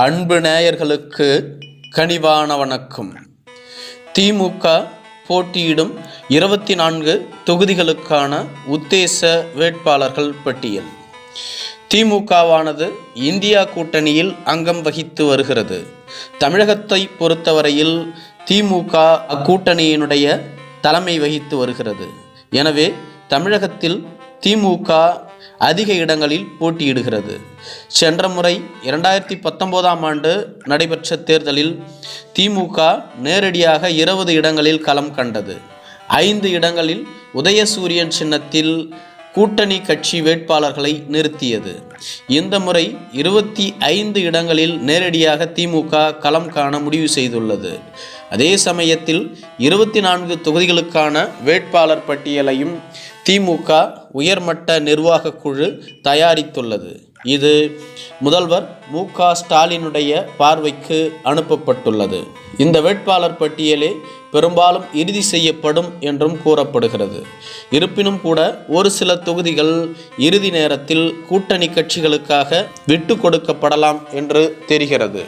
அன்பு நேயர்களுக்கு கனிவான வணக்கம். திமுக போட்டியிடும் இருபத்தி நான்கு தொகுதிகளுக்கான உத்தேச வேட்பாளர்கள் பட்டியல். திமுகவானது இந்தியா கூட்டணியில் அங்கம் வகித்து வருகிறது. தமிழகத்தை பொறுத்தவரையில் திமுக அக்கூட்டணியினுடைய தலைமை வகித்து வருகிறது. எனவே தமிழகத்தில் திமுக அதிக இடங்களில் போட்டியிடுகிறது. சென்ற முறை இரண்டாயிரத்தி பத்தொம்போதாம் ஆண்டு நடைபெற்ற தேர்தலில் திமுக நேரடியாக இருபது இடங்களில் களம் கண்டது. ஐந்து இடங்களில் உதயசூரியன் சின்னத்தில் கூட்டணி கட்சி வேட்பாளர்களை நிறுத்தியது. இந்த முறை இருபத்தி ஐந்து இடங்களில் நேரடியாக திமுக களம் காண முடிவு செய்துள்ளது. அதே சமயத்தில் இருபத்தி நான்கு தொகுதிகளுக்கான வேட்பாளர் பட்டியலையும் திமுக உயர்மட்ட நிர்வாகக் குழு தயாரித்துள்ளது. இது முதல்வர் மு க ஸ்டாலினுடைய பார்வைக்கு அனுப்பப்பட்டுள்ளது. இந்த வேட்பாளர் பட்டியலே பெரும்பாலும் இறுதி செய்யப்படும் என்றும் கூறப்படுகிறது. இருப்பினும் கூட ஒரு சில தொகுதிகள் இறுதி நேரத்தில் கூட்டணி கட்சிகளுக்காக விட்டு கொடுக்கப்படலாம் என்று தெரிகிறது.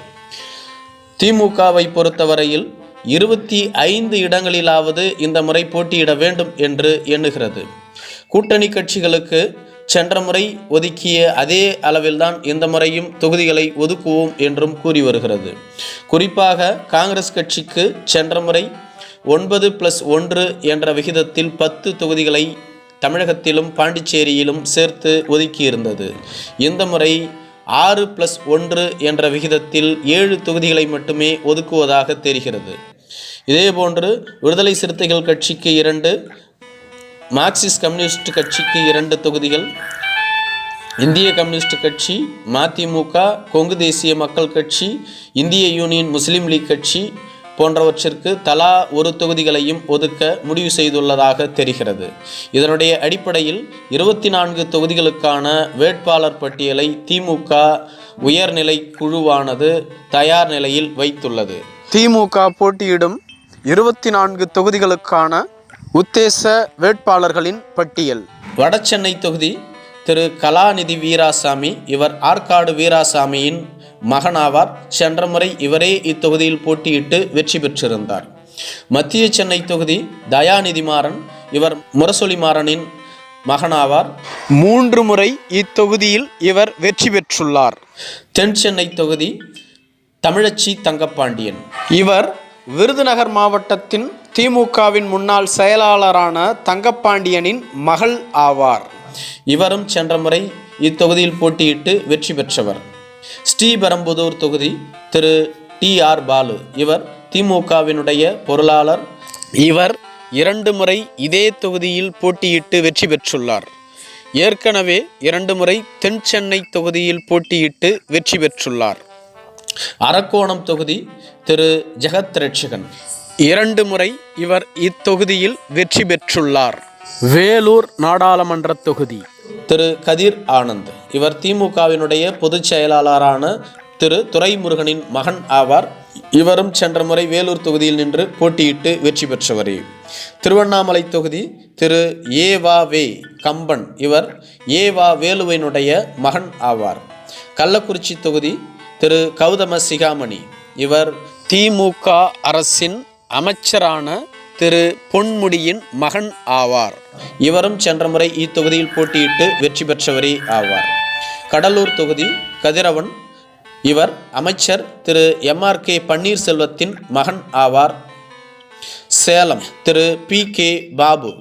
திமுகவை பொறுத்தவரையில் இருபத்தி ஐந்து இடங்களிலாவது இந்த முறை போட்டியிட வேண்டும் என்று எண்ணுகிறது. கூட்டணி கட்சிகளுக்கு சென்ற முறை ஒதுக்கிய அதே அளவில்தான் இந்த முறையும் தொகுதிகளை ஒதுக்குவோம் என்றும் கூறி வருகிறது. குறிப்பாக காங்கிரஸ் கட்சிக்கு சென்ற முறை ஒன்பது பிளஸ் ஒன்று என்ற விகிதத்தில் பத்து தொகுதிகளை தமிழகத்திலும் பாண்டிச்சேரியிலும் சேர்த்து ஒதுக்கியிருந்தது. இந்த முறை ஆறு பிளஸ் ஒன்று என்ற விகிதத்தில் ஏழு தொகுதிகளை மட்டுமே ஒதுக்குவதாக தெரிகிறது. இதேபோன்று விடுதலை சிறுத்தைகள் கட்சிக்கு இரண்டு மார்க்சிஸ்ட் கம்யூனிஸ்ட் கட்சிக்கு இரண்டு தொகுதிகள். இந்திய கம்யூனிஸ்ட் கட்சி மதிமுக கொங்கு தேசிய மக்கள் கட்சி இந்திய யூனியன் முஸ்லீம் லீக் கட்சி போன்றவற்றிற்கு தலா ஒரு தொகுதிகளையும் ஒதுக்க முடிவு செய்துள்ளதாக தெரிகிறது. இதனுடைய அடிப்படையில் இருபத்தி நான்கு தொகுதிகளுக்கான வேட்பாளர் பட்டியலை திமுக உயர்நிலை குழுவானது தயார் நிலையில் வைத்துள்ளது. திமுக போட்டியிடும் இருபத்தி நான்கு தொகுதிகளுக்கான உத்தேச வேட்பாளர்களின் பட்டியல். வடசென்னை தொகுதி திரு கலாநிதி வீராசாமி இவர் ஆற்காடு வீராசாமியின் மகனாவார். சென்ற முறை இவரே இத்தொகுதியில் போட்டியிட்டு வெற்றி பெற்றிருந்தார். மத்திய சென்னை தொகுதி தயாநிதி மாறன் இவர் முரசொலி மாறனின் மகனாவார். மூன்று முறை இத்தொகுதியில் இவர் வெற்றி பெற்றுள்ளார். தென் சென்னை தொகுதி தமிழச்சி தங்கப்பாண்டியன். இவர் விருதுநகர் மாவட்டத்தின் திமுகவின் முன்னாள் செயலாளரான தங்கப்பாண்டியனின் மகள் ஆவார். இவரும் சென்ற முறை இத்தொகுதியில் போட்டியிட்டு வெற்றி பெற்றவர். ஸ்ரீபெரும்புதூர் தொகுதி திரு. டி. ஆர். பாலு. இவர் திமுகவினுடைய பொருளாளர். இவர் இரண்டு முறை இதே தொகுதியில் போட்டியிட்டு வெற்றி பெற்றுள்ளார். ஏற்கனவே இரண்டு முறை தென் சென்னை தொகுதியில் போட்டியிட்டு வெற்றி பெற்றுள்ளார். அரக்கோணம் தொகுதி திரு. ஜெகத் ரட்சகன். இரண்டு முறை இவர் இத்தொகுதியில் வெற்றி பெற்றுள்ளார். வேலூர் நாடாளுமன்ற தொகுதி. திரு கதிர் ஆனந்த். இவர் திமுகவினுடைய பொதுச் செயலாளரான திரு துரைமுருகனின் மகன் ஆவார். இவரும் சென்ற முறை வேலூர் தொகுதியில் நின்று போட்டியிட்டு வெற்றி பெற்றவரே. திருவண்ணாமலை தொகுதி திரு ஏவா வே கம்பன் இவர் ஏவா வேலுவினுடைய மகன் ஆவார். கள்ளக்குறிச்சி தொகுதி திரு கௌதம சிகாமணி இவர் திமுக அரசின் அமைச்சரான திரு பொன்முடியின் மகன் ஆவார். இவரும் சென்ற முறை இத்தொகுதியில் போட்டியிட்டு வெற்றி பெற்றவரே ஆவார். கடலூர் தொகுதி கதிரவன் இவர் அமைச்சர் திரு எம்ஆர்கே பன்னீர்செல்வத்தின் மகன் ஆவார். சேலம் திரு பி கே பாபு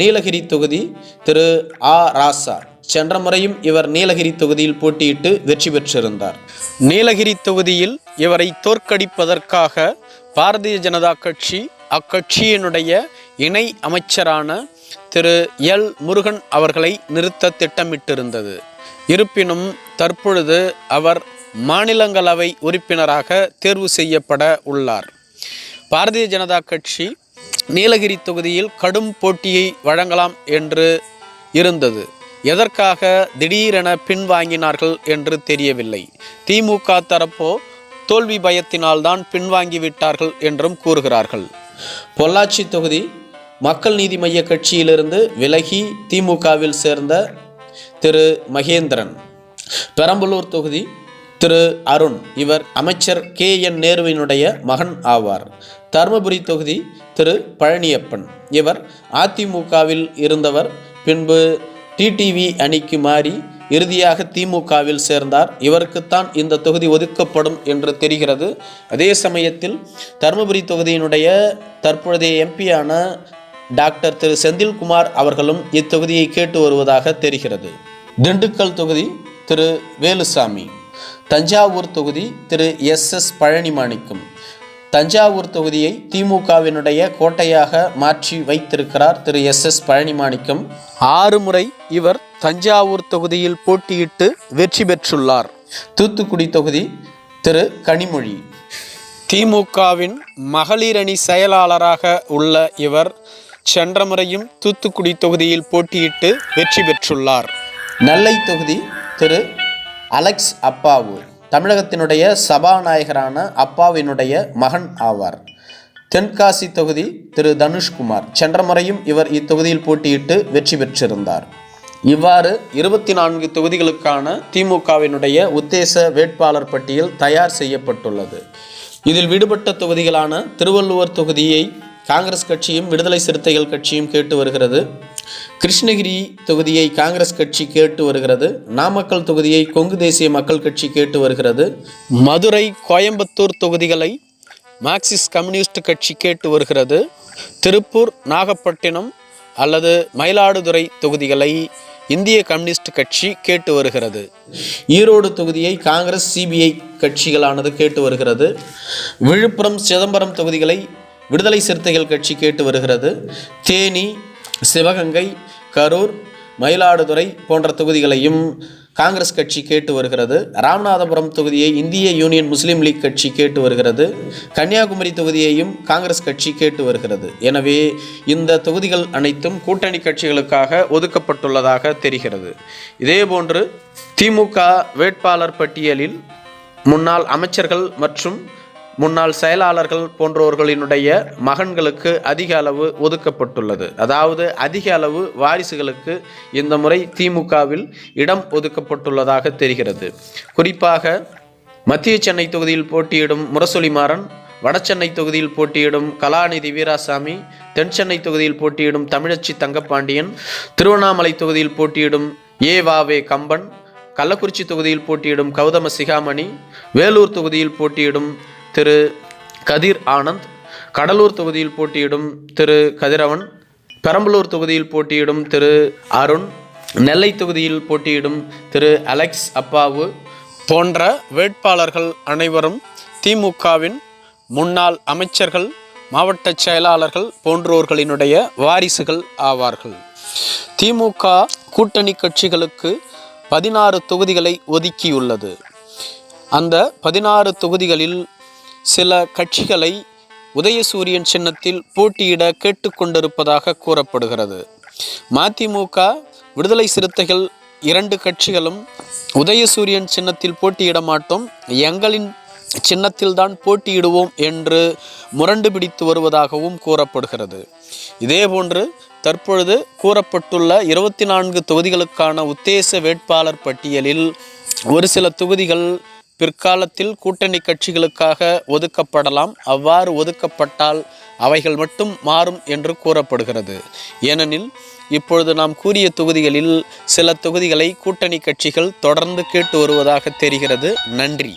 நீலகிரி தொகுதி திரு ஆ ராசா சென்ற முறையும் இவர் நீலகிரி தொகுதியில் போட்டியிட்டு வெற்றி பெற்றிருந்தார். நீலகிரி தொகுதியில் இவரை தோற்கடிப்பதற்காக பாரதிய ஜனதா கட்சி அக்கட்சியினுடைய இணை அமைச்சரான திரு எல் முருகன் அவர்களை நிறுத்த திட்டமிட்டிருந்தது. இருப்பினும் தற்பொழுது அவர் மாநிலங்களவை உறுப்பினராக தேர்வு செய்யப்பட உள்ளார். பாரதிய ஜனதா கட்சி நீலகிரி தொகுதியில் கடும் போட்டியை வழங்கலாம் என்று இருந்தது. எதற்காக திடீரென பின்வாங்கினார்கள் என்று தெரியவில்லை. திமுக தரப்போ தோல்வி பயத்தினால்தான் பின்வாங்கிவிட்டார்கள் என்றும் கூறுகிறார்கள். பொள்ளாச்சி தொகுதி மக்கள் நீதி மைய கட்சியிலிருந்து விலகி திமுகவில் சேர்ந்த திரு மகேந்திரன். பெரம்பலூர் தொகுதி திரு அருண் இவர் அமைச்சர் கே என் நேருவினுடைய மகன் ஆவார். தருமபுரி தொகுதி திரு பழனியப்பன் இவர் அதிமுகவில் இருந்தவர் பின்பு டிடிவி அணிக்கு மாறி இறுதியாக திமுகவில் சேர்ந்தார். இவருக்குத்தான் இந்த தொகுதி ஒதுக்கப்படும் என்று தெரிகிறது. அதே சமயத்தில் தருமபுரி தொகுதியினுடைய தற்பொழுதைய எம்பியான டாக்டர் திரு செந்தில்குமார் அவர்களும் இத்தொகுதியை கேட்டு வருவதாக தெரிகிறது. திண்டுக்கல் தொகுதி திரு வேலுசாமி தஞ்சாவூர் தொகுதி திரு எஸ் எஸ் பழனி மாணிக்கம் தஞ்சாவூர் தொகுதியை திமுகவினுடைய கோட்டையாக மாற்றி வைத்திருக்கிறார் திரு எஸ் எஸ் பழனிமாணிக்கம். ஆறு முறை இவர் தஞ்சாவூர் தொகுதியில் போட்டியிட்டு வெற்றி பெற்றுள்ளார். தூத்துக்குடி தொகுதி திரு கனிமொழி. திமுகவின் மகளிர் அணி செயலாளராக உள்ள இவர் சென்ற முறையும் தூத்துக்குடி தொகுதியில் போட்டியிட்டு வெற்றி பெற்றுள்ளார். நெல்லை தொகுதி திரு அலெக்ஸ் அப்பாவு தமிழகத்தினுடைய சபாநாயகரான அப்பாவினுடைய மகன் ஆவார். தென்காசி தொகுதி திரு தனுஷ்குமார். சென்ற முறையும் இவர் இத்தொகுதியில் போட்டியிட்டு வெற்றி பெற்றிருந்தார். இவ்வாறு இருபத்தி நான்கு தொகுதிகளுக்கான திமுகவினுடைய உத்தேச வேட்பாளர் பட்டியல் தயார் செய்யப்பட்டுள்ளது. இதில் விடுபட்ட தொகுதிகளான திருவள்ளுவர் தொகுதியை காங்கிரஸ் கட்சியும் விடுதலை சிறுத்தைகள் கட்சியும் கேட்டு வருகிறது. கிருஷ்ணகிரி தொகுதியை காங்கிரஸ் கட்சி கேட்டு வருகிறது நாமக்கல் தொகுதியை கொங்கு தேசிய மக்கள் கட்சி கேட்டு வருகிறது மதுரை கோயம்புத்தூர் தொகுதிகளை மார்க்சிஸ்ட் கம்யூனிஸ்ட் கட்சி கேட்டு வருகிறது திருப்பூர் நாகப்பட்டினம் அல்லது மயிலாடுதுறை தொகுதிகளை இந்திய கம்யூனிஸ்ட் கட்சி கேட்டு வருகிறது. ஈரோடு தொகுதியை காங்கிரஸ் சிபிஐ கட்சிகளானது கேட்டு வருகிறது. விழுப்புரம் சிதம்பரம் தொகுதிகளை விடுதலை சிறுத்தைகள் கட்சி கேட்டு வருகிறது. தேனி சிவகங்கை கரூர் மயிலாடுதுறை போன்ற தொகுதிகளையும் காங்கிரஸ் கட்சி கேட்டு வருகிறது. ராமநாதபுரம் தொகுதியை இந்திய யூனியன் முஸ்லீம் லீக் கட்சி கேட்டு வருகிறது. கன்னியாகுமரி தொகுதியையும் காங்கிரஸ் கட்சி கேட்டு வருகிறது. எனவே இந்த தொகுதிகள் அனைத்தும் கூட்டணி கட்சிகளுக்காக ஒதுக்கப்பட்டுள்ளதாக தெரிகிறது. இதேபோன்று திமுக வேட்பாளர் பட்டியலில் முன்னாள் அமைச்சர்கள் மற்றும் முன்னாள் செயலாளர்கள் போன்றவர்களினுடைய மகன்களுக்கு அதிக அளவு ஒதுக்கப்பட்டுள்ளது. அதாவது அதிக அளவு வாரிசுகளுக்கு இந்த முறை திமுகவில் இடம் ஒதுக்கப்பட்டுள்ளதாக தெரிகிறது. குறிப்பாக மத்திய சென்னை தொகுதியில் போட்டியிடும் முரசொலி மாறன் வடசென்னை தொகுதியில் போட்டியிடும் கலாநிதி வீராசாமி தென் சென்னை தொகுதியில் போட்டியிடும் தமிழச்சி தங்கப்பாண்டியன் திருவண்ணாமலை தொகுதியில் போட்டியிடும் ஏ வாவே கம்பன் கள்ளக்குறிச்சி தொகுதியில் போட்டியிடும் கௌதம சிகாமணி வேலூர் தொகுதியில் போட்டியிடும் திரு கதிர் ஆனந்த் கடலூர் தொகுதியில் போட்டியிடும் திரு கதிரவன் பெரம்பலூர் தொகுதியில் போட்டியிடும் திரு அருண் நெல்லை தொகுதியில் போட்டியிடும் திரு அலெக்ஸ் அப்பாவு போன்ற வேட்பாளர்கள் அனைவரும் திமுகவின் முன்னாள் அமைச்சர்கள் மாவட்ட செயலாளர்கள் போன்றோர்களினுடைய வாரிசுகள் ஆவார்கள். திமுக கூட்டணி கட்சிகளுக்கு பதினாறு தொகுதிகளை ஒதுக்கியுள்ளது. அந்த பதினாறு தொகுதிகளில் சில கட்சிகளை உதயசூரியன் சின்னத்தில் போட்டியிட கேட்டுக்கொண்டிருப்பதாக கூறப்படுகிறது. மதிமுக விடுதலை சிறுத்தைகள் இரண்டு கட்சிகளும் உதயசூரியன் சின்னத்தில் போட்டியிட மாட்டோம். எங்களின் சின்னத்தில்தான் போட்டியிடுவோம் என்று முரண்டு பிடித்து வருவதாகவும் கூறப்படுகிறது. இதேபோன்று தற்பொழுது கூறப்பட்டுள்ள இருபத்தி நான்கு தொகுதிகளுக்கான உத்தேச வேட்பாளர் பட்டியலில் ஒரு சில தொகுதிகள் பிற்காலத்தில் கூட்டணி கட்சிகளுக்காக ஒதுக்கப்படலாம். அவ்வாறு ஒதுக்கப்பட்டால் அவைகள் மட்டும் மாறும் என்று கூறப்படுகிறது. ஏனெனில் இப்பொழுது நாம் கூறிய தொகுதிகளில் சில தொகுதிகளை கூட்டணி கட்சிகள் தொடர்ந்து கேட்டு வருவதாக தெரிகிறது. நன்றி.